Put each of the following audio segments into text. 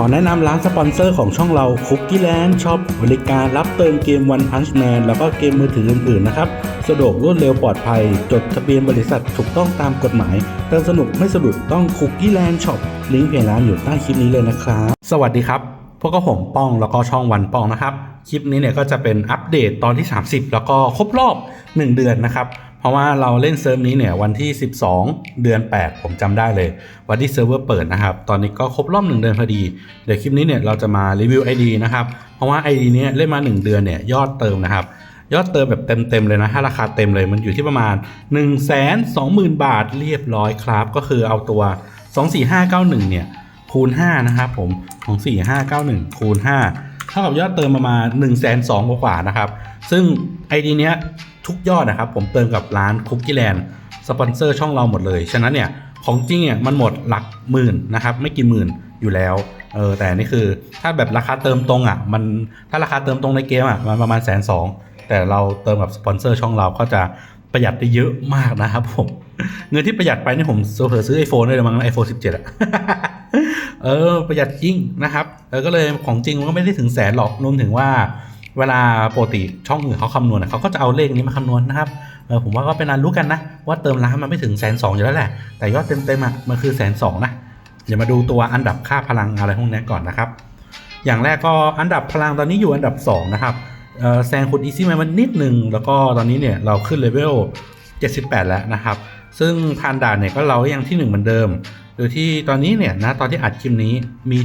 ขอแนะนำร้านสปอนเซอร์ของช่องเราคุกกี้แลนด์ช็อปบริการรับเติมเกม One Punch Man แล้วก็เกมมือถืออื่นๆนะครับ สะดวกรวดเร็วปลอดภัย จดทะเบียนบริษัทถูกต้องตามกฎหมาย เติมสนุกไม่สะดุดต้องคุกกี้แลนด์ช็อปลิงก์เพจร้านอยู่ใต้คลิปนี้เลยนะครับ สวัสดีครับ พวกก็ผมป้องแล้วก็ช่องวันป้องนะครับ คลิปนี้เนี่ยก็จะเป็นอัปเดตตอนที่ 30 แล้วก็ครบรอบ 1 เดือนนะครับ เพราะว่าเราเล่นเซิร์ฟนี้เนี่ยวันที่ 12 เดือน 8 ผมจำได้เลย วันที่เซิร์ฟเวอร์เปิดนะครับ ตอนนี้ก็ครบรอบ1เดือนพอดี เดี๋ยวคลิปนี้เนี่ยเราจะมารีวิว ID นะครับ เพราะว่า ID เนี้ยเล่นมา 1 เดือนเนี่ยยอดเติมนะครับ ยอดเติมแบบเต็มๆเลยนะถ้าราคาเต็มเลยมันอยู่ที่ประมาณ 1 2 0 0 0 0 บาทเรียบร้อยครับ ก็คือเอาตัว 24591 เนี่ยคูณ 5 นะครับผมของ 4591 คูณ 5 เท่ากับยอดเติมประมาณ 1 2 0 0 0 0กว่าๆนะครับ ซึ่ง ID เนี้ย ทุกยอดนะครับ ผมเติมกับร้านคุกกี้แลนด์สปอนเซอร์ช่องเราหมดเลย ฉะนั้นเนี่ยของจริงเนี่ยมันหมดหลักหมื่นนะครับไม่กี่หมื่นอยู่แล้วเออแต่นี่คือถ้าแบบราคาเติมตรงอะมันถ้าราคาเติมตรงในเกมอะมันประมาณแสนสองแต่เราเติมกับสปอนเซอร์ช่องเราก็จะประหยัดได้เยอะมากนะครับผม เงินที่ประหยัดไปนี่ผมเผลอซื้อ iPhone ได้เลยมั้ง iPhone 17อะเออประหยัดจริงนะครับเออก็เลยของจริงมันก็ไม่ได้ถึงแสนหรอกรวมถึงว่า เวลาปกติช่องอื่นเขาคำนวณเขาก็จะเอาเลขนี้มาคำนวณนะครับเออผมว่าก็เป็นอันรู้กันนะ ว่าเติมร้านมันไม่ถึงแสนสองอยู่แล้วแหละ แต่ยอดเต็มๆอะมันคือแสนสองนะเดี๋ยวมาดูตัวอันดับค่าพลังอะไรพวกนี้ก่อนนะครับ อย่างแรกก็อันดับพลังตอนนี้อยู่อันดับ 2 นะครับแซงคุณอีซี่แมนมันนิดหนึ่งแล้วก็ตอนนี้เนี่ยเราขึ้นเลเวล78 แล้วนะครับ ซึ่งผ่านด่านเนี่ยก็เรายังที่ 1 เหมือนเดิม โดยที่ตอนนี้เนี่ยนะตอนที่อัดคลิปนี้มี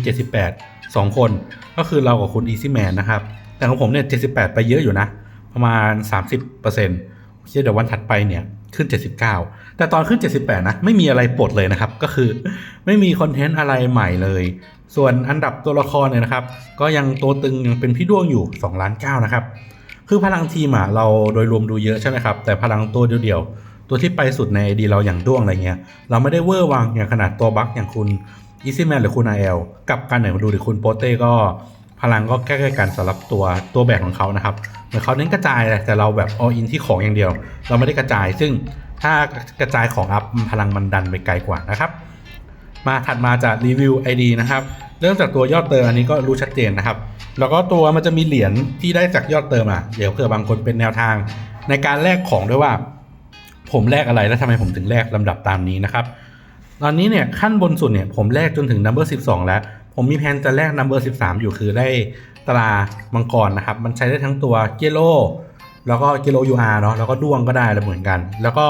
78 2 คน ก็คือเรากับคุณอีซี่แมนนะครับ แต่ของผมเนี่ย78ไปเยอะอยู่นะ ประมาณ30%เชื่อเดี๋ยววันถัดไปเนี่ยขึ้น 79 แต่ตอนขึ้น 78 นะ ไม่มีอะไรปลดเลยนะครับ ก็คือไม่มีคอนเทนต์อะไรใหม่เลย ส่วนอันดับตัวละครเนี่ยนะครับ ก็ยังตัวตึงยังเป็นพี่ด้วงอยู่2ล้าน9นะครับ คือพลังทีมอะเราโดยรวมดูเยอะใช่ไหมครับ แต่พลังตัวเดียวๆ ตัวที่ไปสุดในดีเราอย่างด้วงอะไรเงี้ย เราไม่ได้เวอร์วังอย่างขนาดตัวบัคอย่างคุณอีซี่แมนหรือคุณไอเอลกับการไหนมาดูหรือคุณโปเต้ก็ พลังก็ใกล้ๆกันสำหรับตัวตัวแบกของเขานะครับเหมือนเขาเน้นกระจายแต่เราแบบ all in ที่ของอย่างเดียว เราไม่ได้กระจาย ซึ่งถ้ากระจายของอัพพลังมันดันไปไกลกว่านะครับ มาถัดมาจากรีวิว ID นะครับเริ่มจากตัวยอดเติมอันนี้ก็รู้ชัดเจนนะครับ แล้วก็ตัวมันจะมีเหรียญที่ได้จากยอดเติมอะเดี๋ยวเผื่อบางคนเป็นแนวทาง ในการแลกของด้วยว่า ผมแลกอะไรแล้วทำไมผมถึงแลกลำดับตามนี้นะครับตอนนี้เนี่ยขั้นบนสุดเนี่ยผมแลกจนถึง number 12 แล้ว ผมมีแผนจะแลก number 13 อยู่คือได้ตรามังกรนะครับ มันใช้ได้ทั้งตัวเกโล แล้วก็เกโล UR เนาะแล้วก็ด้วงก็ได้ลเหมือนกัน แล้วก็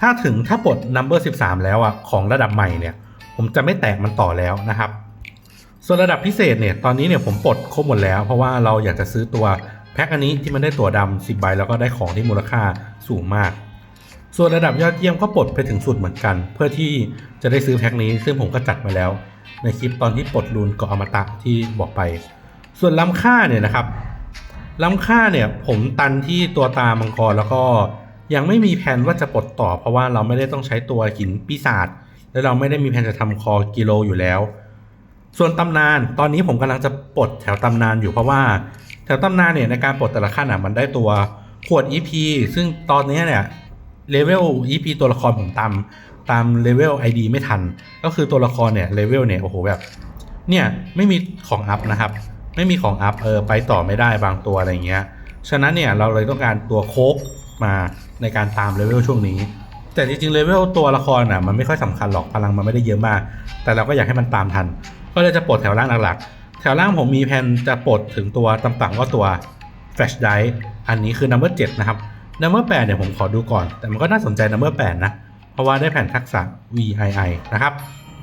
ถ้าถึงถ้าปลด number 13 แล้วอะของระดับใหม่เนี่ยผมจะไม่แตกมันต่อแล้วนะครับ ส่วนระดับพิเศษเนี่ยตอนนี้เนี่ยผมปลดครบหมดแล้ว เพราะว่าเราอยากจะซื้อตัวแพ็คอันนี้ที่มันได้ตัวดำ10ใบแล้วก็ได้ของที่มูลค่าสูงมาก ส่วนระดับยอดเยี่ยมก็ปลดไปถึงสุดเหมือนกัน เพื่อที่จะได้ซื้อแพ็คนี้ ซึ่งผมก็จัดมาแล้ว ในคลิปตอนที่ปลดรูนเกาะอมตะที่บอกไป ส่วนล้ำค่าเนี่ยนะครับ ล้ำค่าเนี่ยผมตันที่ตัวตามังกรแล้วก็ยังไม่มีแผนว่าจะปลดต่อ เพราะว่าเราไม่ได้ต้องใช้ตัวหินปีศาจและเราไม่ได้มีแผนจะทำคอกิโลอยู่แล้ว ส่วนตำนานตอนนี้ผมกำลังจะปลดแถวตำนานอยู่เพราะว่า แถวตำนานเนี่ยในการปลดแต่ละขั้นอะมันได้ตัวขวด EP ซึ่งตอนนี้เนี่ย เลเวล EP ตัวละครผมตามตามเลเวล ID ไม่ทัน ก็คือตัวละครเนี่ยเลเวลเนี่ยโอ้โหแบบ เนี่ยไม่มีของอัพนะครับ ไม่มีของอัพเออไปต่อไม่ได้บางตัวอะไรเงี้ยฉะนั้นเนี่ยเราเลยต้องการตัวโคกมาในการตามเลเวลช่วงนี้ แต่จริงๆเลเวลตัวละครอะมันไม่ค่อยสำคัญหรอกพลังมันไม่ได้เยอะมาก แต่เราก็อยากให้มันตามทัน ก็เลยจะปลดแถวล่างหลักๆแถวล่างผมมีแผนจะปลดถึงตัวต่ำๆก็ตัว Flash d i อันนี้คือ number 7นะครับ number 8เนี่ยผมขอดูก่อน แต่มันก็น่าสนใจ number 8นะ เพราะว่าได้แผ่นทักษะ VII นะครับ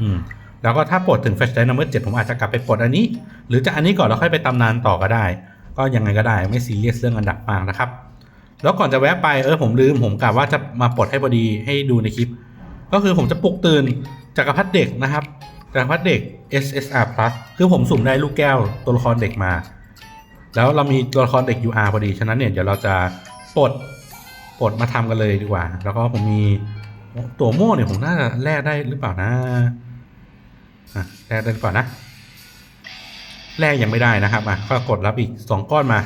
อืมแล้วก็ถ้าปลดถึง Flash d i number 7ผมอาจจะกลับไปปลดอันนี้ หรือจะอันนี้ก่อนแล้วค่อยไปตำนานต่อก็ได้ ก็ยังไงก็ได้ไม่ซีเรียสเรื่องอันดับมากนะครับ แล้วก่อนจะแวะไปเออผมลืมผมกะว่าจะมาปลดให้พอดีให้ดูในคลิป ก็คือผมจะปลุกตื่นจักรพรรดิเด็กนะครับจักรพรรดิเด็ก SSR Plus คือผมสุ่มได้ลูกแก้วตัวละครเด็กมา แล้วเรามีตัวละครเด็ก UR พอดี ฉะนั้นเนี่ยเดี๋ยวเราจะปลด ปลดมาทำกันเลยดีกว่า แล้วก็ผมมีตัวโม่เนี่ยผมน่าจะแลกได้หรือเปล่านะอะแลกได้หรือเปล่านะ แลกยังไม่ได้นะครับอะก็กดรับอีกสองก้อนมา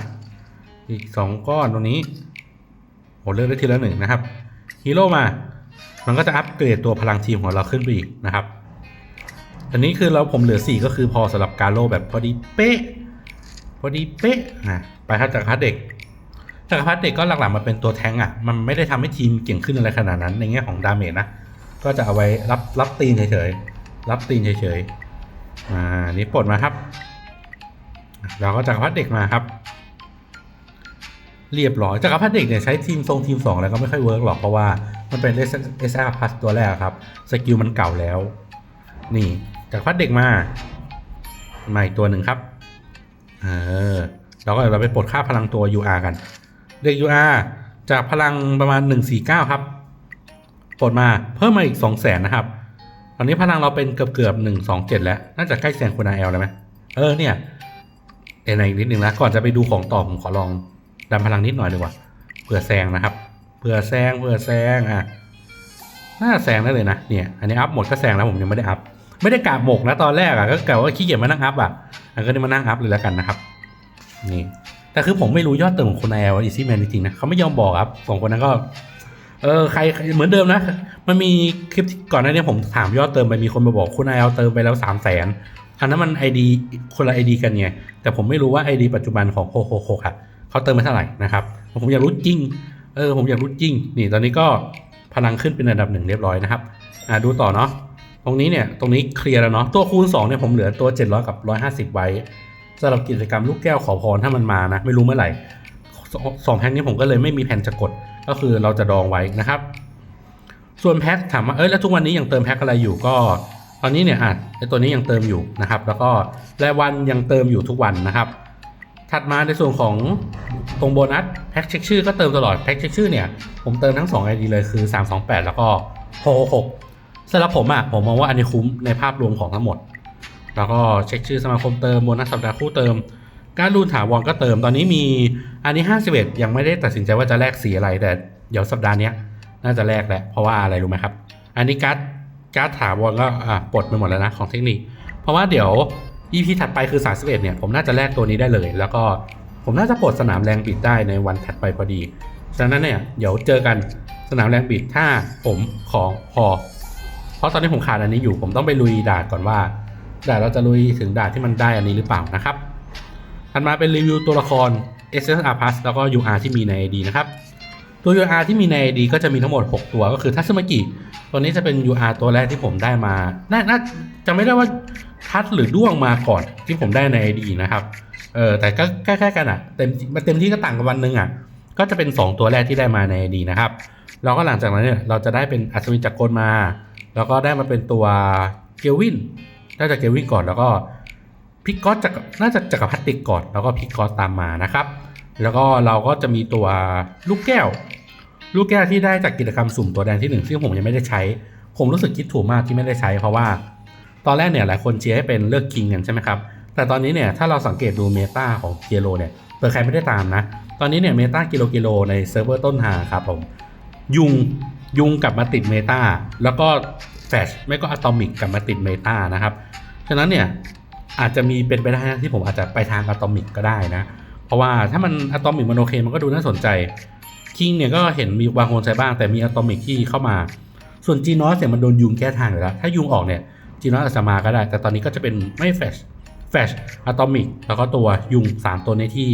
อีกสองก้อนตรงนี้โหเลือกได้ทีละหนึ่งนะครับฮีโร่มา มันก็จะอัปเกรดตัวพลังทีมของเราขึ้นไปอีกนะครับอันนี้คือเราผมเหลือสี่ก็คือพอสำหรับการโลแบบพอดีเป๊ะพอดีเป๊ะอะไปครับจักรพรรดิเด็ก จักรพรรดิเด็กก็หลักๆมาเป็นตัวแทงอะ มันไม่ได้ทำให้ทีมเก่งขึ้นอะไรขนาดนั้น ในแง่ของดาเมจนะ ก็จะเอาไว้รับรับตีนเฉยๆ รับตีนเฉยๆ อ่า นี่ปลดมาครับ เราก็จักรพรรดิเด็กมาครับ เรียบร้อยจักรพรรดิเด็กเนี่ยใช้ทีมทรงทีมสองแล้วก็ไม่ค่อยเวิร์กหรอกเพราะว่ามันเป็น S R Plus ตัวแรกครับ สกิลมันเก่าแล้ว นี่จักรพรรดิเด็กมามาอีกตัวหนึ่งครับ เออเราก็เราไปปลดค่าพลังตัว UR กัน เด็ก UR จากพลังประมาณ 149 ครับปลดมาเพิ่มมาอีก 200,000นะครับ ตอนนี้พลังเราเป็นเกือบเกือบ127 แล้ว น่าจะใกล้แซงคุณอาเอลแล้วไหมเออเนี่ยเอ็นอีกนิดนึงนะก่อนจะไปดูของต่อผมขอลองดันพลังนิดหน่อยดีกว่าเผื่อแซงนะครับเผื่อแซงเผื่อแซงอะน่าแซงได้เลยนะเนี่ยอันนี้อัพหมดก็แซงแล้วผมยังไม่ได้อัพไม่ได้กะหมกนะตอนแรกอะก็กะว่าขี้เกียจมานั่งอัพอะอันก็ได้มานั่งอัพเลยแล้วกันนะครับ นี่ แต่คือผมไม่รู้ยอดเติมของคนไอเอลอีซี่แมนจริงๆนะเขาไม่ยอมบอกครับสองคนนั้นก็ เออใครเหมือนเดิมนะ มันมีคลิปก่อนหน้านี้ผมถามยอดเติมไปมีคนมาบอกคุณไอเอลเติมไปแล้วสามแสนอันนั้นมันไอดีคนละไอดีกันไงแต่ผมไม่รู้ว่าไอดีปัจจุบันของโคโคโคค่ะเขาเติมไปเท่าไหร่นะครับผมอยากรู้จริงเออผมอยากรู้จริง นี่ตอนนี้ก็พลังขึ้นเป็นอันดับหนึ่งเรียบร้อยนะครับอ่าดูต่อเนาะตรงนี้เนี่ยตรงนี้เคลียร์แล้วเนาะตัวคูณ2เนี่ยผมเหลือตัว 700 กับ 150 ไว้ สำหรับกิจกรรมลูกแก้วขอพรถ้ามันมานะ ไม่รู้เมื่อไหร่สองแพ็คนี้ผมก็เลยไม่มีแผนจะกด ก็คือเราจะดองไว้นะครับ ส่วนแพ็คถามว่าเอ้ยแล้วทุกวันนี้ยังเติมแพ็คอะไรอยู่ก็ตอนนี้เนี่ยอะไอตัวนี้ยังเติมอยู่นะครับ แล้วก็รายวันยังเติมอยู่ทุกวันนะครับ ถัดมาในส่วนของตรงโบนัสแพ็คเช็คชื่อก็เติมตลอดแพ็คเช็คชื่อเนี่ยผมเติมทั้ง2 ID เลยคือ 328 แล้วก็666สำหรับผมอะผมมองว่าอันนี้คุ้มในภาพรวมของทั้งหมด แล้วก็เช็คชื่อสมาคมเติมโบนัสสัปดาห์คู่เติม การรูนถาวรก็เติม ตอนนี้มีอันนี้ 51 ยังไม่ได้ตัดสินใจว่าจะแลกสีอะไร แต่เดี๋ยวสัปดาห์นี้น่าจะแลกแหละ เพราะว่าอะไรรู้ไหมครับ อันนี้การ์ดการ์ดถาวรก็ปลดไปหมดแล้วนะของเทคนิค เพราะว่าเดี๋ยว EP ถัดไปคือ 31 เนี่ยผมน่าจะแลกตัวนี้ได้เลย แล้วก็ผมน่าจะปลดสนามแรงบิดได้ในวันถัดไปพอดีฉะนั้นเนี่ยเดี๋ยวเจอกันสนามแรงบิดถ้าผมของพอ เพราะตอนนี้ผมขาดอันนี้อยู่ผมต้องไปลุยด่านก่อนว่า ด่เราจะลุยถึงด่านที่มันได้อันนี้หรือเปล่านะครับถัดมาเป็นรีวิวตัวละคร SSR Plus แล้วก็ UR ที่มีใน ID นะครับ ตัว UR ที่มีใน ID ก็จะมีทั้งหมด 6 ตัวก็คือทัศมากิตัวนี้จะเป็น UR ตัวแรกที่ผมได้มาน่าน่าจะไม่ได้ว่าทัดหรือด้วงมาก่อนที่ผมได้ใน ID นะครับเออแต่ก็ใกล้ๆกันอะเต็มมาเต็มที่ก็ต่างกันวันนึงอะก็จะเป็น 2 ตัวแรกที่ได้มาใน ID นะครับแล้วก็หลังจากนั้นเนี่ยเราจะได้เป็นอัศวินจักรกลมา แล้วก็ได้มาเป็นตัวเกลวิน น่าจะเกวินก่อนแล้วก็พิกกอตจากน่าจะจักรพรรดิก่อนแล้วก็พิกกอตตามมานะครับ แล้วก็เราก็จะมีตัวลูกแก้ว ลูกแก้วที่ได้จากกิจกรรมสุ่มตัวแดงที่หนึ่งซึ่งผมยังไม่ได้ใช้ ผมรู้สึกคิดถูกมากที่ไม่ได้ใช้ เพราะว่า ตอนแรกเนี่ยหลายคนเชียร์ให้เป็นเลือกคิงกันใช่ไหมครับแต่ตอนนี้เนี่ยถ้าเราสังเกตดูเมตาของเกโลเนี่ยเปิดใครไม่ได้ตามนะ ตอนนี้เนี่ยเมตากิโลกิโลในเซิร์ฟเวอร์ต้นทาครับผมยุงยุงกลับมาติดเมตาแล้วก็ แฟชไม่ก็อะตอมิกกลับมาติดเมตานะครับ ฉะนั้นเนี่ยอาจจะมีเป็นไปได้นะที่ผมอาจจะไปทางอะตอมิกก็ได้นะ เพราะว่าถ้ามันอะตอมิกมันโอเคมันก็ดูน่าสนใจคิงเนี่ยก็เห็นมีบางคนใช้บ้างแต่มีอะตอมิกที่เข้ามา ส่วนจีนอสเนี่ยมันโดนยุงแก้ทางอยู่แล้วถ้ายุงออกเนี่ยจีนอสอาจจะมาก็ได้ แต่ตอนนี้ก็จะเป็นไม่แฟชแฟชอะตอมิกแล้วก็ตัวยุง 3 ตัวในที่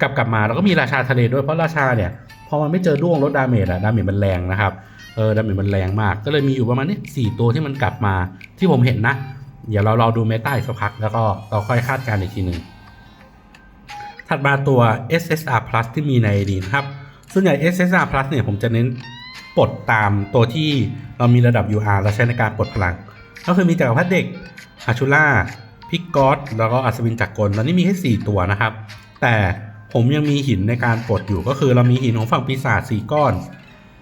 กลับกลับมาแล้วก็มีราชาทะเลด้วยเพราะราชาเนี่ยพอมันไม่เจอด้วงลดดาเมจอะดาเมจมันแรงนะครับ ออดาเมจมันแรงมาก ก็เลยมีอยู่ประมาณนี้สี่ตัวที่มันกลับมาที่ผมเห็นนะ เดี๋ยวเรารอดูเมตาอีกสักพัก แล้วก็เราค่อยคาดการณ์อีกทีหนึ่งถัดมาตัว SSR Plus ที่มีใน ID นะครับ ส่วนใหญ่ SSR Plus เนี่ยผมจะเน้นปลดตามตัวที่เรามีระดับ UR และใช้ในการปลดพลัง ก็คือมีจักรพรรดิเด็กอาชูล่าพิกกอสแล้วก็อัศวินจักรกล ตอนนี้มีแค่4ตัวนะครับ แต่ผมยังมีหินในการปลดอยู่ก็คือเรามีหินของฝั่งปีศาจ4ก้อน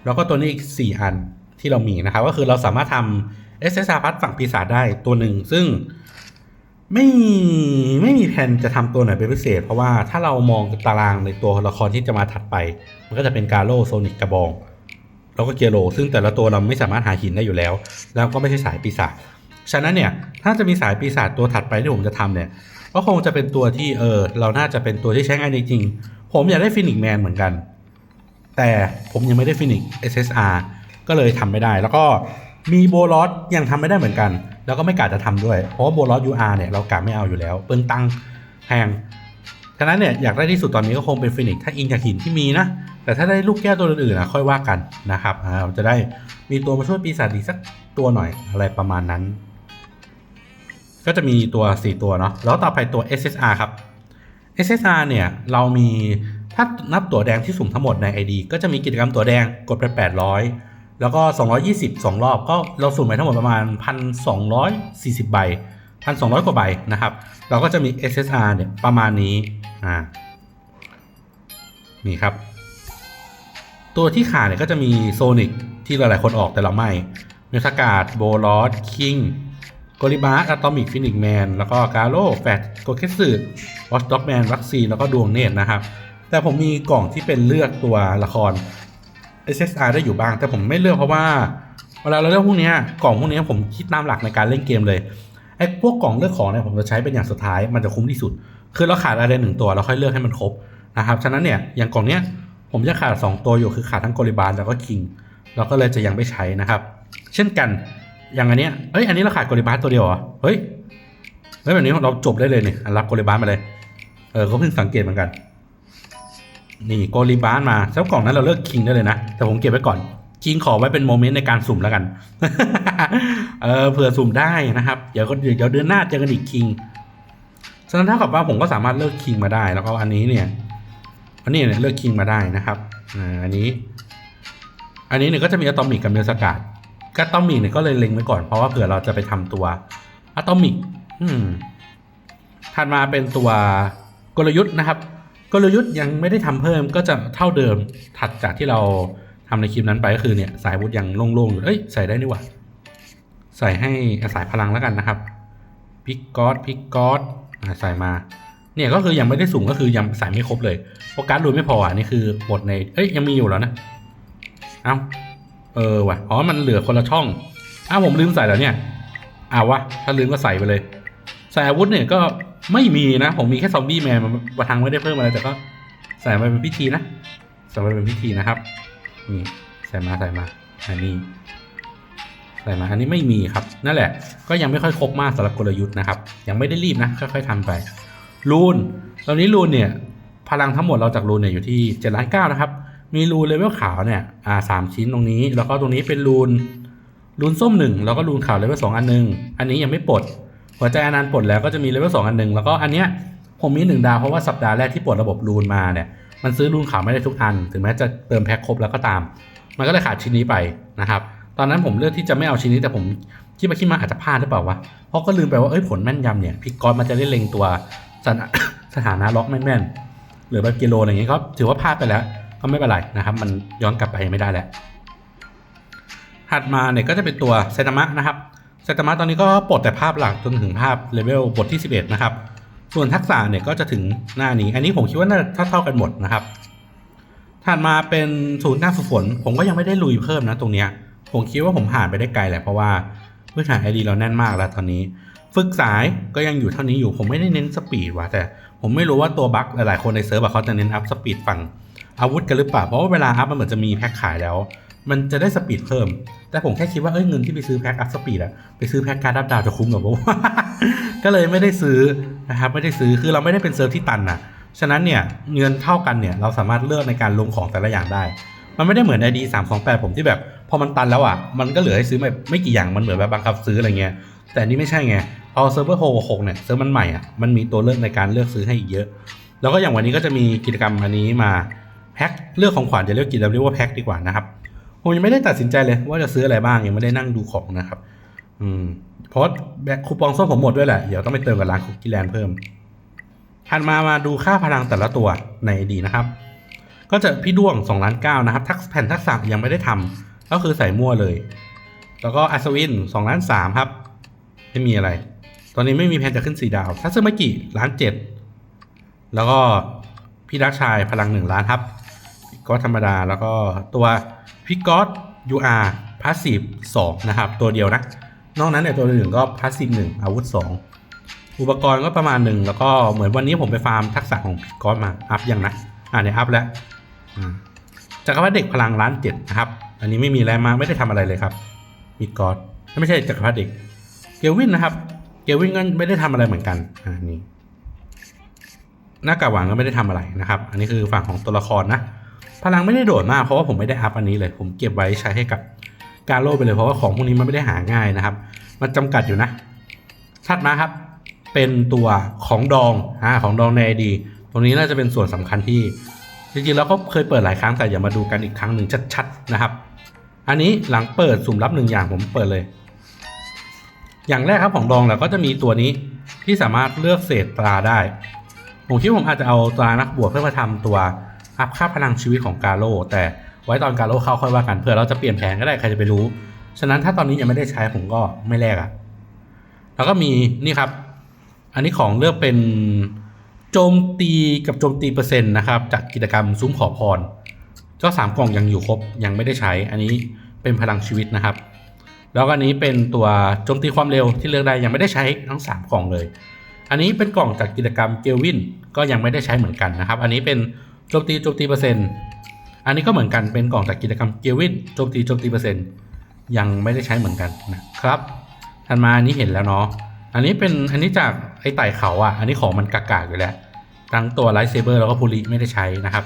แล้วก็ตัวนี้อีก 4 อันที่เรามีนะครับ ก็คือเราสามารถทำ SSR Plus ฝั่งปีศาจได้ตัวหนึ่ง ซึ่งไม่ไม่มีแผนจะทำตัวไหนเป็นพิเศษ เพราะว่าถ้าเรามองตารางในตัวละครที่จะมาถัดไป มันก็จะเป็นกาโลโซนิกกระบอง แล้วก็เกียโรซึ่งแต่ละตัวเราไม่สามารถหาหินได้อยู่แล้ว แล้วก็ไม่ใช่สายปีศาจฉะนั้นเนี่ยถ้าจะมีสายปีศาจตัวถัดไปที่ผมจะทำเนี่ยก็คงจะเป็นตัวที่เออเราน่าจะเป็นตัวที่ใช้งานจริง ผมอยากได้ฟินิกแมนเหมือนกัน แต่ผมยังไม่ได้ฟินิก SSR ก็เลยทำไม่ได้ แล้วก็มีโบลอสยังทำไม่ได้เหมือนกัน แล้วก็ไม่กะจะทำด้วย เพราะว่าโบลอส UR เนี่ยเรากะไม่เอาอยู่แล้ว เปลืองตังแพงฉะนั้นเนี่ยอยากได้ที่สุดตอนนี้ก็คงเป็นฟินิกถ้าอิงจากหินที่มีนะ แต่ถ้าได้ลูกแก้วตัวอื่นๆนะค่อยว่ากันนะครับอ่าเราจะได้มีตัวมาช่วยปีศาจอีสักตัวหน่อยอะไรประมาณนั้น ก็จะมีตัว 4 ตัวเนาะแล้วต่อไปตัว SSR ครับ SSR เนี่ยเรามี ถ้านับตั๋วแดงที่สุ่มทั้งหมดใน ID ก็จะมีกิจกรรมตั๋วแดงกดไป 800 แล้วก็ 220 2 รอบ ก็เราสุ่มไปทั้งหมดประมาณ 1,240 ใบ 1,200 กว่าใบนะครับ เราก็จะมี SSR เนี่ยประมาณนี้อ่านี่ครับ ตัวที่ขาดเนี่ยก็จะมีโซนิกที่หลายๆคนออกแต่เราไม่เมสกาดโบลอสคิงโกลิบาร์อะตอมิกฟินิกแมน แล้วก็กาโ o แฟตโกเคสึวอชด็อกแมนวัคซีน แล้วก็ดวงเนตรนะครับ แต่ผมมีกล่องที่เป็นเลือกตัวละคร SSR ได้อยู่บ้าง แต่ผมไม่เลือกเพราะว่าเวลาเราเลือกพวกนี้กล่องพวกนี้ผมคิดตามหลักในการเล่นเกมเลยไอ้พวกกล่องเลือกของเนี่ยผมจะใช้เป็นอย่างสุดท้ายมันจะคุ้มที่สุด คือเราขาดอะไรหนึ่งตัวเราค่อยเลือกให้มันครบนะครับฉะนั้นเนี่ยอย่างกล่องเนี้ยผมจะขาด 2 ตัวอยู่คือขาดทั้งโกลิบาลแล้วก็คิงเราก็เลยจะยังไม่ใช้นะครับ เช่นกันอย่างอันเนี้ยเอ้ยอันนี้เราขาดโกลิบาลตัวเดียวเหรอเฮ้ยเฮ้ยแบบนี้เราจบได้เลยเนี่ยรับโกลิบาลมาเลยเออก็เพิ่งสังเกตเหมือนกัน นี่โกลิบาสมาแล้วกล่องนั้นเราเลิกคิงได้เลยนะ แต่ผมเก็บไว้ก่อนคิงขอไว้เป็นโมเมนต์ในการสุ่มแล้วกัน เออเผื่อสุ่มได้นะครับ เดี๋ยวก็เดี๋ยวเดือนหน้าเจอกันอีกคิงฉะนั้นเท่ากับว่าผมก็สามารถเลิกคิงมาได้ แล้วก็อันนี้เนี่ย อันนี้เนี่ยเลิกคิงมาได้นะครับอันนี้ อันนี้เนี่ยก็จะมีอะตอมิกกับเนื้อสกัดก็อะตอมิกเนี่ยก็เลยเล็งไว้ก่อนเพราะว่าเผื่อเราจะไปทำตัวอะตอมิก อืมถัดมาเป็นตัวกลยุทธ์นะครับ กลยุทธ์ยังไม่ได้ทำเพิ่มก็จะเท่าเดิมถัดจากที่เราทำในคลิปนั้นไปก็คือเนี่ยสายวุธยังโล่งๆอยู่เอ้ยใส่ได้นี่หว่าใส่ให้สายพลังแล้วกันนะครับพิกกอดพิกกอดใส่มาเนี่ยก็คือยังไม่ได้สุ่มก็คือยังใส่ไม่ครบเลยเพราะการ์ดรูไม่พออะนี่คือหมดในเอ้ยยังมีอยู่แล้วนะเอ้าเออว่ะอ๋อมันเหลือคนละช่องอ้าวผมลืมใส่แล้วเนี่ยอ้าววะถ้าลืมก็ใส่ไปเลยใส่อาวุธเนี่ยก็ ไม่มีนะ ผมมีแค่ซอมบี้แมนมันประทังไม่ได้เพิ่มอะไรแต่ก็ใส่ไปเป็นพิธีนะใส่ไปเป็นพิธีนะครับ นี่ใส่มาใส่มาอันนี้ใส่มาอันนี้ไม่มีครับ นั่นแหละ ก็ยังไม่ค่อยครบมากสำหรับกลยุทธ์นะครับ ยังไม่ได้รีบนะค่อยๆทำไปรูนตอนนี้รูนเนี่ย พลังทั้งหมดเราจากรูนเนี่ยอยู่ที่7ล้านเก้านะครับ มีรูนเลเวลขาวเนี่ยอ่าสามชิ้นตรงนี้ แล้วก็ตรงนี้เป็นรูนรูนส้มหนึ่งแล้วก็รูนขาวเลเวลสองอันหนึ่งอันนี้ยังไม่ปลด หัวใจอนันต์ปลดแล้วก็จะมีเลเวลสองอันหนึ่งแล้วก็อันเนี้ยผมมีหนึ่งดาวเพราะว่าสัปดาห์แรกที่ปลดระบบรูนมาเนี่ยมันซื้อรูนขาวไม่ได้ทุกอัน ถึงแม้จะเติมแพ็คครบแล้วก็ตาม มันก็เลยขาดชิ้นนี้ไปนะครับตอนนั้นผมเลือกที่จะไม่เอาชิ้นนี้แต่ผมคิดไปคิดมาอาจจะพลาดหรือเปล่าวะเพราะก็ลืมไปว่าเอ้ยผลแม่นยำเนี่ยพิกกอนมันจะได้เล็งตัวสถานะสถานะล็อกแม่นๆหรือแบบกิโลอะไรอย่างเงี้ยก็ถือว่าพลาดไปแล้วก็ไม่เป็นไรนะครับ มันย้อนกลับไปไม่ได้แล้วถัดมาเนี่ยก็จะเป็นตัวไซตามะนะครับ ไซตามะตอนนี้ก็ปลดแต่ภาพหลักจนถึงภาพเลเวลบทที่ 11 นะครับ ส่วนทักษะเนี่ยก็จะถึงหน้านี้ อันนี้ผมคิดว่าน่าจะเท่ากันหมดนะครับถัดมาเป็นศูนย์กาฝึกฝน ผมก็ยังไม่ได้ลุยเพิ่มนะตรงเนี้ย ผมคิดว่าผมผ่านไปได้ไกลแหละเพราะว่าพื้นฐานไอดีเราแน่นมากแล้วตอนนี้ ฝึกสายก็ยังอยู่เท่านี้อยู่ผมไม่ได้เน้นสปีดว่ะแต่ผมไม่รู้ว่าตัวบั๊กหลายๆคนในเซิร์ฟเขาจะเน้นอัพสปีดฝั่งอาวุธกันหรือเปล่าเพราะว่าเวลาอัพมันเหมือนจะมีแพ็คขายแล้ว มันจะได้สปีดเพิ่ม แต่ผมแค่คิดว่าเอ้ยเงินที่ไปซื้อแพ็คอัพสปีดอะไปซื้อแพ็คการ์ดอัพดาวจะคุ้มกับผมก็เลยไม่ได้ซื้อนะครับไม่ได้ซื้อคือเราไม่ได้เป็นเซิร์ฟที่ตันนะฉะนั้นเนี่ยเงินเท่ากันเนี่ยเราสามารถเลือกในการลงของแต่ละอย่างได้ มันไม่ได้เหมือน ID 3 2 8ผมที่แบบพอมันตันแล้วอะมันก็เหลือให้ซื้อไม่ไม่กี่อย่างมันเหมือนแบบบังคับซื้ออะไรเงี้ยแต่นนี้ไม่ใช่ไงพอเซิร์ฟเวอร์โฮหกเนี่ยเซิร์ฟมันใหม่อะมันมีตัวเลือกในการเลือกซื้อให้อีกเยอะ แล้วก็อย่างวันนี้ก็จะมีกิจกรรมอันนี้มาแพ็คเลือกของขวัญจะเรียกกิจกรรมเรียกว่าแพ็คดีกว่านะครับ ผมยังไม่ได้ตัดสินใจเลย ว่าจะซื้ออะไรบ้างยังไม่ได้นั่งดูของนะครับ อืมเพราะแบคคูปองส้มผมหมดด้วยแหละ เดี๋ยวต้องไปเติมกับร้านคุกกี้แลนด์เพิ่มถัดมามาดูค่าพลังแต่ละตัวในดีนะครับ ก็จะพี่ด้วง2ล้าน9นะครับ ทักแผ่นทักษะยังไม่ได้ทำก็คือใส่มั่วเลย แล้วก็อัศวิน2ล้าน3ครับ ไม่มีอะไร ตอนนี้ไม่มีแผนจะขึ้น4ดาวทัศมกิล้าน7แล้วก็พี่รักชายพลัง1ล้านครับกอตธรรมดาแล้วก็ตัว พิกอต UR พาสซีฟ2นะครับ ตัวเดียวนะ นอกนั้นเนี่ยตัวอื่นก็พาสซีฟ1อาวุธ 2 อุปกรณ์ก็ประมาณหนึ่งแล้วก็เหมือนวันนี้ผมไปฟาร์มทักษะของพิกอตมาอัพยังนะอ่าเนี่ยอัพแล้วจักรพรรดิเด็กพลังล้านเจ็ดนะครับ อันนี้ไม่มีอะไรมาไม่ได้ทำอะไรเลยครับมีกอดไม่ใช่จักรพรรดิเด็กเกลวินนะครับเกลวินก็ไม่ได้ทำอะไรเหมือนกันอ่านี่หน้ากากหวานก็ไม่ได้ทำอะไรนะครับ อันนี้คือฝั่งของตัวละครนะ พลังไม่ได้โดดมากเพราะว่าผมไม่ได้อัพอันนี้เลย ผมเก็บไว้ใช้ให้กับกาโร่ไปเลยเพราะว่าของพวกนี้มันไม่ได้หาง่ายนะครับ มันจำกัดอยู่นะถัดมาครับ เป็นตัวของดองอ่าของดองในดีตรงนี้น่าจะเป็นส่วนสำคัญที่จริงๆแล้วก็เคยเปิดหลายครั้งแต่อย่ามาดูกันอีกครั้งหนึ่งชัดๆนะครับ อันนี้หลังเปิดสุ่มรับหนึ่งอย่างผมเปิดเลย อย่างแรกครับของดองเราก็จะมีตัวนี้ที่สามารถเลือกเศษตราได้ ผมคิดว่าผมอาจจะเอาตรานักบวกเพื่อมาทำตัว อัพค่าพลังชีวิตของกาโร่แต่ไว้ตอนกาโร่เข้าค่อยว่ากันเผื่อเราจะเปลี่ยนแผนก็ได้ใครจะไปรู้ ฉะนั้นถ้าตอนนี้ยังไม่ได้ใช้ผมก็ไม่แลกอะแล้วก็มีนี่ครับ อันนี้ของเลือกเป็นโจมตีกับโจมตีเปอร์เซ็นต์นะครับ จากกิจกรรมซุ้มขอพรเจ้าสามกล่องยังอยู่ครบยังไม่ได้ใช้ อันนี้เป็นพลังชีวิตนะครับ แล้วก็อันนี้เป็นตัวโจมตีความเร็วที่เลือกได้ยังไม่ได้ใช้ทั้ง 3 กล่องเลย อันนี้เป็นกล่องจากกิจกรรมเกลวินก็ยังไม่ได้ใช้เหมือนกันนะครับ อันนี้เป็น โจมตีโจมตีเปอร์เซ็นต์ อันนี้ก็เหมือนกันเป็นกล่องจากกิจกรรมเกวินโจมตีโจมตีเปอร์เซ็นต์ยังไม่ได้ใช้เหมือนกันนะครับถัดมาอันนี้เห็นแล้วเนาะอันนี้เป็นอันนี้จากไอ้ไต่เขาอะ อันนี้ของมันกากาอยู่แล้วทั้งตัวไลท์เซเบอร์แล้วก็พูลิไม่ได้ใช้นะครับ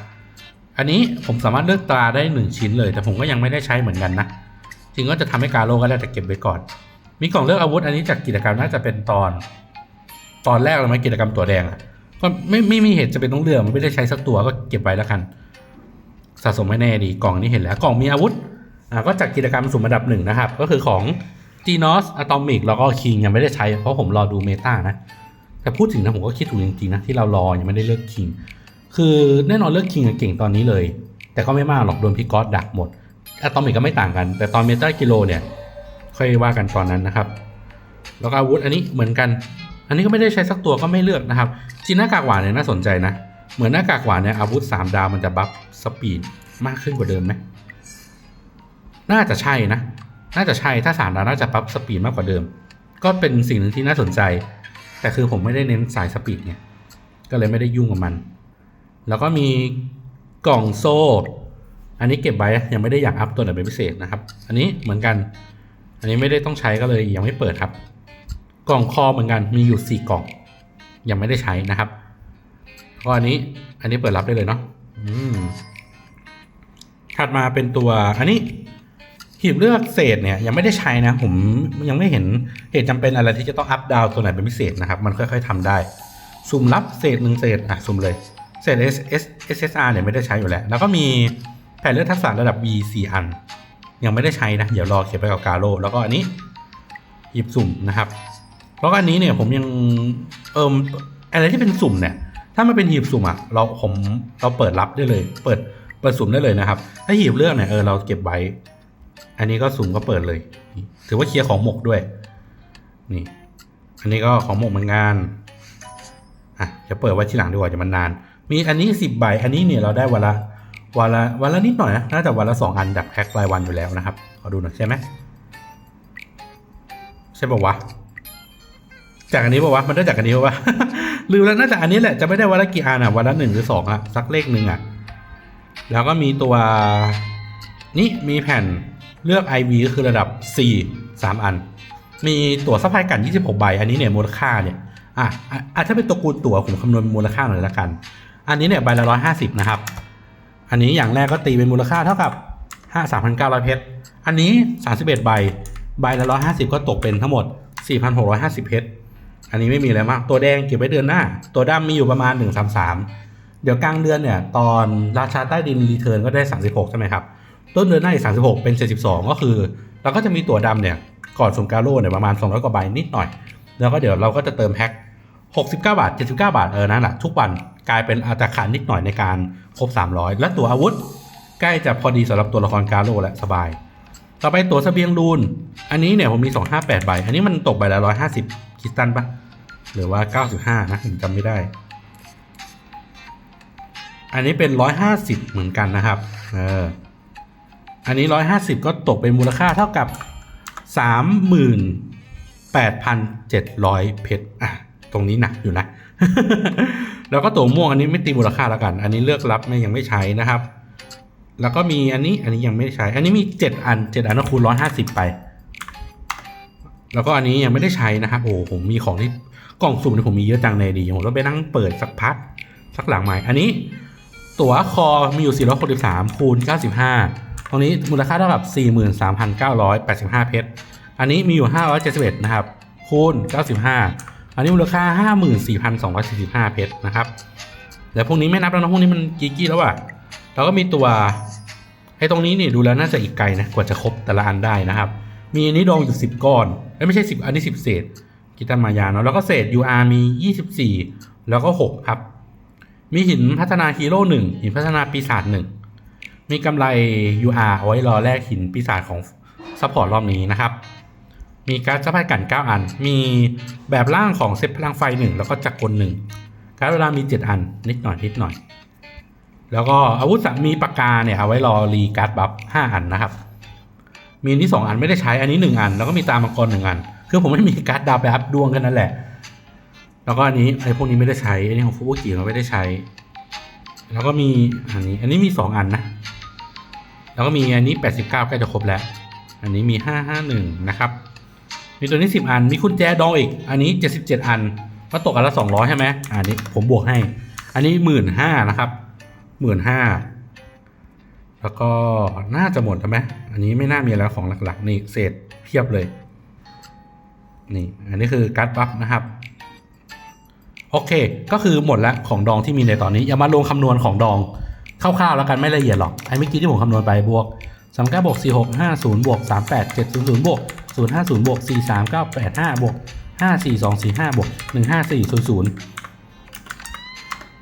อันนี้ผมสามารถเลือกตราได้หนึ่งชิ้นเลย แต่ผมก็ยังไม่ได้ใช้เหมือนกันนะจริงก็จะทำให้การโลก็ได้แต่เก็บไว้ก่อน มีกล่องเลือกอาวุธอันนี้จากกิจกรรมน่าจะเป็นตอน ตอนแรกเลยไหมกิจกรรมตัวแดงอะ ก็ไม่ไม่มีเหตุจะเป็นต้องเลือกมันไม่ได้ใช้สักตัวก็เก็บไว้แล้วกัน สะสมไม่แน่ดีกล่องนี้เห็นแล้วกล่องมีอาวุธอ่าก็จากกิจกรรมสุ่มอันดับหนึ่งนะครับ ก็คือของ g e n o s Atomic แล้วก็ King ยังไม่ได้ใช้เพราะผมรอดูเมตานะ แต่พูดถึงนะผมก็คิดถูกจริงๆนะที่เรารอยังไม่ได้เลือก King คือแน่นอนเลือก King เก่งตอนนี้เลย แต่ก็ไม่มากหรอกโดนพี่ก๊อตดักหมด Atomic ก็ไม่ต่างกัน แต่ตอนเมตากิโลเนี่ยค่อยว่ากันตอนนั้นนะครับ แล้วก็อาวุธอันนี้เหมือนกัน อันนี้ก็ไม่ได้ใช้สักตัวก็ไม่เลือกนะครับจริงหน้ากากหวานเนี่ยน่าสนใจนะ เหมือนหน้ากากหวานเนี่ยอาวุธ 3 ดาวมันจะบัฟสปีดมากขึ้นกว่าเดิมไหมน่าจะใช่นะ น่าจะใช่ถ้าสามดาวน่าจะปรับสปีดมากกว่าเดิม ก็เป็นสิ่งหนึ่งที่น่าสนใจ แต่คือผมไม่ได้เน้นสายสปีดเนี่ยก็เลยไม่ได้ยุ่งกับมัน แล้วก็มีกล่องโซ่ อันนี้เก็บไว้ยังไม่ได้อยากอัพตัวไหนเป็นพิเศษนะครับ อันนี้เหมือนกัน อันนี้ไม่ได้ต้องใช้ก็เลยยังไม่เปิดครับ กล่องคอเหมือนกันมีอยู่สี่กล่อง ยังไม่ได้ใช้นะครับก็อันนี้อันนี้เปิดรับได้เลยเนาะถัดมาเป็นตัวอันนี้หีบเลือกเศษเนี่ยยังไม่ได้ใช้นะ ผมยังไม่เห็นเหตุจำเป็นอะไรที่จะต้องอัพดาวตัวไหนเป็นพิเศษนะครับ มันค่อยๆทำได้ สุ่มรับเศษหนึ่งเศษอะสุ่มเลยเศษ S S S S R เนี่ยไม่ได้ใช้อยู่แล้ว แล้วก็มีแผ่นเลือกทักษะระดับ V 4อัน ยังไม่ได้ใช้นะ เดี๋ยวรอเก็บไปกับกาโร่แล้วก็อันนี้หยิบสุ่มนะครับ แล้วอันนี้เนี่ยผมยังเอิมอะไรที่เป็นสุ่มเนี่ยถ้ามันเป็นหีบสุ่มอะเราผมเราเปิดรับได้เลย เปิดเปิดสุ่มได้เลยนะครับ ถ้าหีบเลือกเนี่ยเออเราเก็บไว้ อันนี้ก็สุ่มก็เปิดเลย ถือว่าเคลียร์ของหมกด้วย นี่ อันนี้ก็ของหมกเหมือนกันอะจะเปิดไว้ทีหลังดีกว่าจะมันนาน มีอันนี้สิบใบ อันนี้เนี่ยเราได้วันละวันละวันละนิดหน่อยนะน่าจะวันละสองอันดับแพ็ครายวันอยู่แล้วนะครับขอดูหน่อยใช่ไหมใช่ป่าวะ จากอันนี้ป่าวะมันได้จากอันนี้ป่าวะลืมแล้วน่าจะอันนี้แหละจะไม่ได้วันละกี่อันอะวันละหนึ่งหรือสองอะสักเลขหนึ่งอะแล้วก็มีตัวนี่มีแผ่นเลือก IV ก็คือระดับ C 3 อัน มีตั๋วซัพพลายกัน 26 ใบ อันนี้เนี่ยมูลค่าเนี่ยอะอะอะถ้าเป็นตัวกูตั๋วผมคำนวณมูลค่าหน่อยละกัน อันนี้เนี่ยใบละ150นะครับ อันนี้อย่างแรกก็ตีเป็นมูลค่าเท่ากับ5 3,900เพชร อันนี้31ใบ ใบละ150ก็ตกเป็นทั้งหมด4,650เพชร อันนี้ไม่มีอะไรมาก ตัวแดงเก็บไว้เดือนหน้า ตัวดำมีอยู่ประมาณ 133 เดี๋ยวกลางเดือนเนี่ย ตอนราชาใต้ดินรีเทิร์นก็ได้ 36 ใช่ไหมครับ ต้นเดือนหน้าอีก 36 เป็น 72 ก็คือเราก็จะมีตัวดำเนี่ยก่อนสงการโลเนี่ยประมาณ 200 กว่าใบนิดหน่อย แล้วก็เดี๋ยวเราก็จะเติมแพ็ค69 บาท 79 บาทเออนั่นแหละทุกวันกลายเป็นอาจจะขาดนิดหน่อยในการครบ 300 และตัวอาวุธ ใกล้จะพอดีสำหรับตัวละครกาโลและสบาย ต่อไปตั๋วเสบียงรูน อันนี้เนี่ยผมมี 258 ใบ อันนี้มันตกใบละ 150 คิสตันปะ หรือว่า 95 นะผมจำไม่ได้ อันนี้เป็น 150 เหมือนกันนะครับ เออ อันนี้ 150 ก็ตกเป็นมูลค่าเท่ากับ 38,700 เพชร อะ ตรงนี้หนักอยู่นะ แล้วก็ตัวม่วงอันนี้ไม่ตีมูลค่าแล้วกัน อันนี้เลือกรับไม่ยังไม่ใช้นะครับ แล้วก็มีอันนี้ อันนี้ยังไม่ใช้ อันนี้มี 7 อัน 7 อันก็คูณ150 ไป แล้วก็อันนี้ยังไม่ได้ใช้นะครับ โอ้ผมมีของที่ กล่องสุ่มที่ผมมีเยอะจังในดีผมต้องไปนั่งเปิดสักพักสักหลังใหม่ อันนี้ ตั๋วคอมีอยู่ 463คูณ95 ตรงนี้มูลค่าเท่ากับ 43,985 เพชร อันนี้มีอยู่ 571 นะครับ คูณ 95 อันนี้มูลค่า 54,245 เพชรนะครับแต่พวกนี้ไม่นับแล้วนะพวกนี้มันกีกี้แล้วอะแล้วก็มีตัวไอ้ตรงนี้นี่ดูแล้วน่าจะอีกไกลนะกว่าจะครบแต่ละอันได้นะครับ มีอันนี้ดองอยู่ 10 ก้อนเอ้ยไม่ใช่ 10 อันนี้ 10 เศษ กิตันมายาเนาะแล้วก็เศษ UR มี 24 แล้วก็ 6 ครับ มีหินพัฒนาฮีโร่หนึ่งหินพัฒนาปีศาจหนึ่งมีกำไร UR เอาไว้รอแลกหินปีศาจของซัพพอร์ตรอบนี้นะครับ มีการ์ดสะพายกัน 9 อัน มีแบบร่างของเซตพลังไฟ 1 แล้วก็จักรกลหนึ่งการ์ดเวลามี 7 อัน นิดหน่อยนิดหน่อย แล้วก็อาวุธมีปากกาเนี่ยเอาไว้รอรีการ์ดบัฟ5อันนะครับ มีอันที่2อันไม่ได้ใช้อันนี้ 1 อัน แล้วก็มีตามังกรหนึ่งอัน คือผมไม่มีการ์ดดาวไปอัพดวงกันนั่นแหละ แล้วก็อันนี้ไอ้พวกนี้ไม่ได้ใช้อันนี้ของฟูบุกิเราไม่ได้ใช้ แล้วก็มีอันนี้ อันนี้มีสองอันนะ แล้วก็มีอันนี้แปดสิบเก้าใกล้จะครบแล้ว อันนี้มีห้าห้าหนึ่งนะครับ มีตัวนี้สิบอัน มีคุณแจดองอีก อันนี้เจ็ดสิบเจ็ดอันก็ตกอันละสองร้อยใช่ไหมอันนี้ผมบวกให้ อันนี้หมื่นห้านะครับหมื่นห้าแล้วก็น่าจะหมดใช่ไหมอันนี้ไม่น่ามีแล้วของหลักๆนี่เศษเพียบเลย นี่อันนี้คือการ์ดบัฟนะครับโอเค ก็คือหมดแล้วของดองที่มีในตอนนี้อย่ามาลงคำนวณของดองคร่าวๆแล้วกันไม่ละเอียดหรอกไอ้เมื่อกี้ที่ผมคำนวณไปบวกสามเก้าบวกสี่หกห้าศูนย์บวกสามแปดเจ็ดศูนย์ศูนย์บวกศูนย์ห้าศูนย์บวกสี่สามเก้าแปดห้าบวกห้าสี่สองสี่ห้าบวกหนึ่งห้าสี่ศูนย์ศูนย์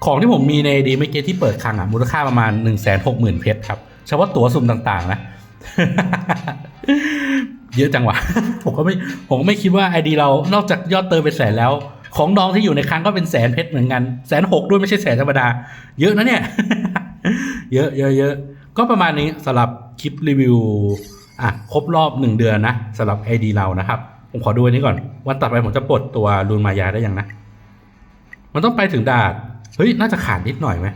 ของที่ผมมีในดีเมื่อกี้ที่เปิดคลังอะมูลค่าประมาณหนึ่งแสนหกหมื่นเพชรครับเฉพาะตั๋วสุ่มต่างๆนะ เยอะจังวะ ผมก็ไม่ผมก็ไม่คิดว่าไอดีเรานอกจากยอดเติมเป็นแสนแล้ว ของดองที่อยู่ในคลังก็เป็นแสนเพชรเหมือนกันแสนหกด้วยไม่ใช่แสนธรรมดา เยอะนะเนี่ย เยอะเยอะเยอะก็ประมาณนี้สำหรับคลิปรีวิวอะครบรอบหนึ่งเดือนนะสำหรับไอดีเรานะครับ ผมขอดูอันนี้ก่อน วันต่อไปผมจะปลดตัวรูนมายาได้ยังนะ มันต้องไปถึงดาดเฮ้ยน่าจะขาดนิดหน่อยไหม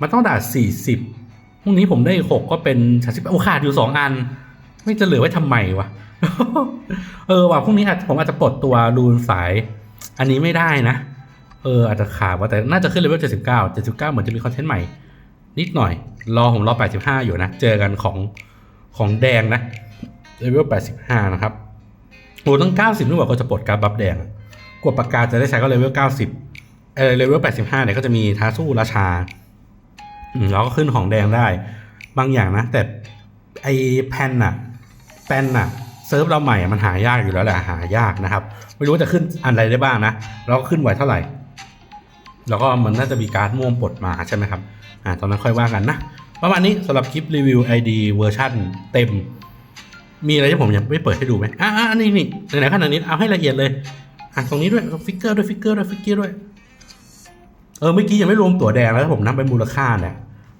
มันต้องดาดสี่สิบพรุ่งนี้ผมได้หกก็เป็นสามสิบโอ้ขาดอยู่สองอัน ไม่จะเหลือไว้ทำไมวะ เออว่ะพรุ่งนี้อาจผมอาจจะปลดตัวรูนสาย อันนี้ไม่ได้นะ เอออาจจะขาดว่าแต่น่าจะขึ้นเลเวลเจ็ดสิบเก้าเจ็ดสิบเก้าเหมือนจะมีคอนเทนต์ใหม่ นิดหน่อย รอผมรอแปดสิบห้าอยู่นะ เจอกันของของแดงนะเลเวลแปดสิบห้านะครับโหตั้งเก้าสิบนี่หว่าก็จะปลดการบัฟแดงอะกดปากกาจะได้ใช้ก็เลเวลเก้าสิบเออเลเวลแปดสิบห้าเนี่ยก็จะมีท้าสู้ราชาอืมแล้วก็ขึ้นของแดงได้ บางอย่างนะ แต่ไอแพนน่ะ แปนน่ะเซิร์ฟเราใหม่อะมันหายากอยู่แล้วแหละหายากนะครับ ไม่รู้จะขึ้นอันใดได้บ้างนะแล้วก็ขึ้นไหวเท่าไหร่ แล้วก็มันน่าจะมีการ์ดม่วงปลดมาใช่ไหมครับอ่าตอนนั้นค่อยว่ากันนะประมาณนี้สำหรับคลิปรีวิว ID เวอร์ชันเต็ม มีอะไรที่ผมยังไม่เปิดให้ดูไหมอ่าอันนี้นี่ไหนๆขนาดนี้เอาให้ละเอียดเลยอะตรงนี้ด้วยฟิกเกอร์ด้วยฟิกเกอร์ด้วยฟิกเกอร์ด้วยเออเมื่อกี้ยังไม่รวมตั๋วแดงแล้วผมนับเป็นมูลค่าเนี่ย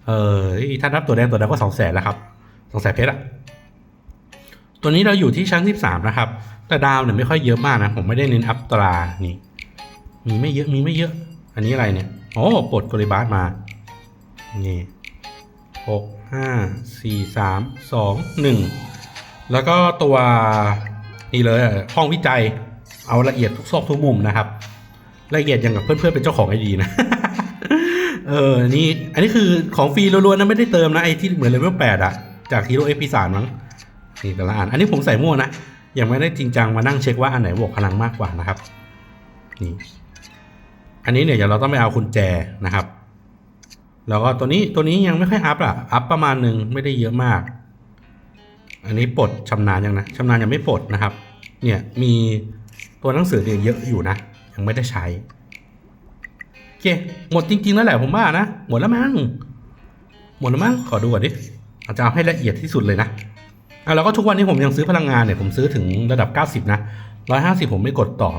เออถ้านับตัวแดงตัวแดงก็สองแสนแล้วครับสองแสนเพชรอะ ตัวนี้เราอยู่ที่ชั้นสิบสามนะครับ แต่ดาวเนี่ยไม่ค่อยเยอะมากนะ ผมไม่ได้เน้นอัพตรานี่มีไม่เยอะมีไม่เยอะ อันนี้อะไรเนี่ยโอ้ปลดกริบาสมา นี่หกห้าสี่สามสองหนึ่งแล้วก็ตัวนี่เลยห้องวิจัยเอาละเอียดทุกซอกทุกมุมนะครับ ละเอียดอย่างกับเพื่อนๆเป็นเจ้าของไอดีนะเออนี่อันนี้คือของฟรีล้วนๆนะไม่ได้เติมนะไอที่เหมือนเลเวลแปดอะจากฮีโร่เอพิสานมั้ง นี่แต่ละอัน อันนี้ผมใส่มั่วนะ ยังไม่ได้จริงจังมานั่งเช็คว่าอันไหนบวกพลังมากกว่านะครับ นี่ อันนี้เนี่ยเดี๋ยวเราต้องไปเอากุญแจนะครับ แล้วก็ตัวนี้ตัวนี้ยังไม่ค่อยอัพอะอัพประมาณหนึ่งไม่ได้เยอะมาก อันนี้ปลดชำนาญยังนะชำนาญยังไม่ปลดนะครับ เนี่ยมีตัวหนังสือเนี่ยเยอะอยู่นะ ยังไม่ได้ใช้โอเคหมดจริงๆแล้วแหละผมว่านะ หมดแล้วมั้งหมดแล้วมั้งขอดูก่อนดิอาจจะเอาให้ละเอียดที่สุดเลยนะ อะแล้วก็ทุกวันนี้ผมยังซื้อพลังงานเนี่ยผมซื้อถึงระดับ 90 นะ 150 ผมไม่กดต่อ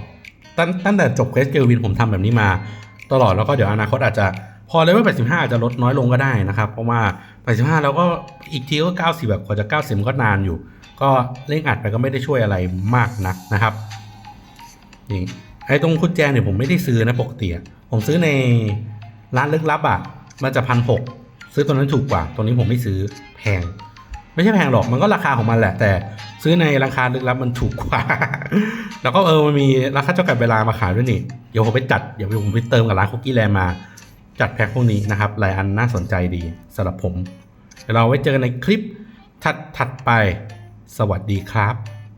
ตั้งตั้งแต่จบเควสเกลวินผมทำแบบนี้มา ตลอดแล้วก็เดี๋ยวอนาคตอาจจะพอเลเวล85 อาจจะลดน้อยลงก็ได้นะครับ เพราะว่า 85 แล้วก็อีกทีก็ 90 แบบกว่าจะ 90มันก็นานอยู่ ก็เร่งอัดไปก็ไม่ได้ช่วยอะไรมากนักนะครับนี่ไอ้ตรงกุญแจเนี่ยผมไม่ได้ซื้อนะปกติผมซื้อในร้านลึกลับอะมันจะพันหกซื้อตัวนั้นถูกกว่าตัวนี้ผมไม่ซื้อแพง ไม่ใช่แพงหรอกมันก็ราคาของมันแหละ แต่ซื้อในราคาลึกลับมันถูกกว่า แล้วก็เออมันมีราคาเจ้ากับเวลามาขายด้วยนี่เดี๋ยวผมไปจัดเดี๋ยวผมไปเติมกับร้านคุกกี้แลมมาจัดแพ็คพวกนี้นะครับหลายอันน่าสนใจดีสำหรับผมเดี๋ยวเราไว้เจอกันในคลิปถัดถัดๆไป สวัสดีครับ